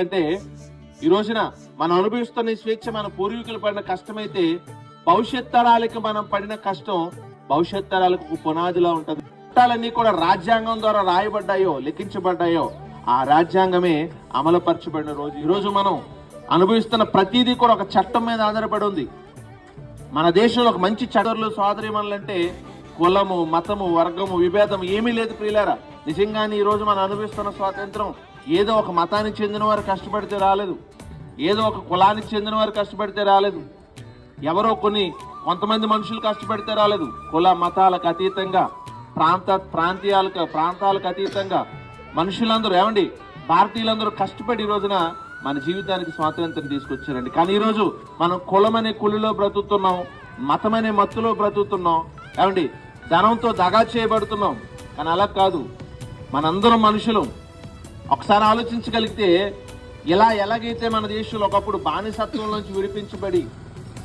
ఎందుకంటే ఈ రోజున మనం అనుభవిస్తున్న స్వేచ్ఛ మన పూర్వీకులు పడిన కష్టమైతే భవిష్యత్ తరాలకి మనం పడిన కష్టం భవిష్యత్ తరాలకు పునాదిలా ఉంటుంది. చట్టాలన్నీ కూడా రాజ్యాంగం ద్వారా రాయబడ్డాయో లిఖించబడ్డాయో ఆ రాజ్యాంగమే అమలుపరచబడిన రోజు. ఈరోజు మనం అనుభవిస్తున్న ప్రతిదీ కూడా ఒక చట్టం మీద ఆధారపడి ఉంది. మన దేశంలో ఒక మంచి చదరులు అంటే కులము మతము వర్గము విభేదం ఏమీ లేదు ప్రియులారా. నిజంగానే ఈ రోజు మనం అనుభవిస్తున్న స్వాతంత్రం ఏదో ఒక మతానికి చెందిన వారు కష్టపడితే రాలేదు. ఏదో ఒక కులానికి చెందిన వారు కష్టపడితే రాలేదు. ఎవరో కొన్ని కొంతమంది మనుషులు కష్టపడితే రాలేదు. కుల మతాలకు అతీతంగా ప్రాంత ప్రాంతీయాలకు ప్రాంతాలకు అతీతంగా మనుషులందరూ ఏమండి భారతీయులందరూ కష్టపడి ఈ రోజున మన జీవితానికి స్వాతంత్రం తీసుకొచ్చారండి. కానీ ఈరోజు మనం కులమనే కులిలో బ్రతుకుతున్నాం మతమనే మత్తులో బ్రతుకుతున్నాం. ఏమండి ధనంతో దగా చేయబడుతున్నాం. కానీ అలా కాదు. మనందరం మనుషులు. ఒకసారి ఆలోచించగలిగితే ఇలా ఎలాగైతే మన దేశంలో ఒకప్పుడు బానిసత్వం నుంచి విడిపించబడి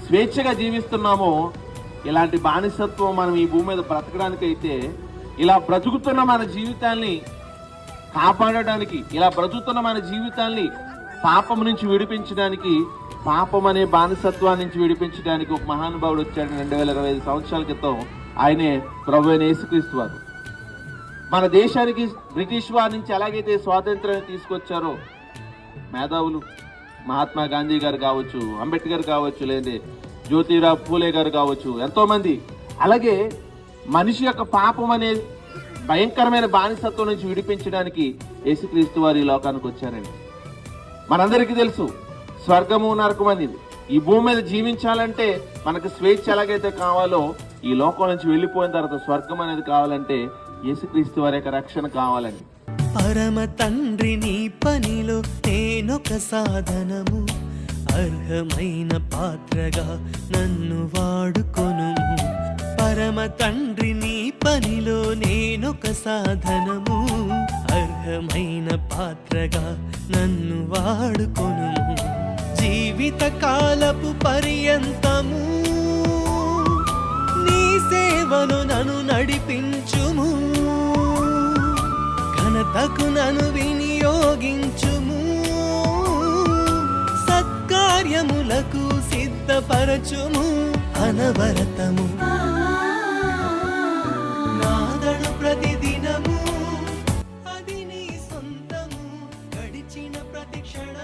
స్వేచ్ఛగా జీవిస్తున్నామో ఇలాంటి బానిసత్వం మనం ఈ భూమి మీద బ్రతకడానికైతే ఇలా బ్రతుకుతున్న మన జీవితాన్ని కాపాడడానికి ఇలా బ్రతుకుతున్న మన జీవితాల్ని పాపం నుంచి విడిపించడానికి పాపం అనే బానిసత్వాన్ని నుంచి విడిపించడానికి ఒక మహానుభావుడు వచ్చాడు రెండు వేల ఇరవై ఐదు సంవత్సరాల క్రితం. ఆయనే ప్రభు అయిన యేసుక్రీస్తు వారు. మన దేశానికి బ్రిటిష్ వారి నుంచి ఎలాగైతే స్వాతంత్రాన్ని తీసుకొచ్చారో మేధావులు మహాత్మా గాంధీ గారు కావచ్చు అంబేద్కర్ కావచ్చు లేదంటే జ్యోతిరావు పూలే గారు కావచ్చు ఎంతోమంది. అలాగే మనిషి యొక్క పాపం అనే భయంకరమైన బానిసత్వం నుంచి విడిపించడానికి యేసుక్రీస్తు వారు ఈ లోకానికి వచ్చారండి. మనందరికీ తెలుసు స్వర్గము నరకం అనేది. ఈ భూమి మీద జీవించాలంటే మనకు స్వేచ్ఛ ఎలాగైతే కావాలో ఈ లోకం నుంచి వెళ్ళిపోయిన తర్వాత స్వర్గం అనేది కావాలంటే యేసుక్రీస్తు వారి యొక్క రక్షణ కావాలండి. పరమ తండ్రి నీ పనిలో నేనొక సాధనము. అర్హమైన పాత్రగా నన్ను వాడుకొను పరమ తండ్రి నీ పనిలో నేనొక సాధనము. అర్హమైన పాత్రగా నన్ను వాడుకొను జీవిత కాలపు పర్యంతము ఘనతకు నను వినియోగించుము. సత్కార్యములకు సిద్ధపరచుము. అనవరతము. నాదడు ప్రతిదినము. అది నీ సొంతము. గడిచిన ప్రతిక్షణం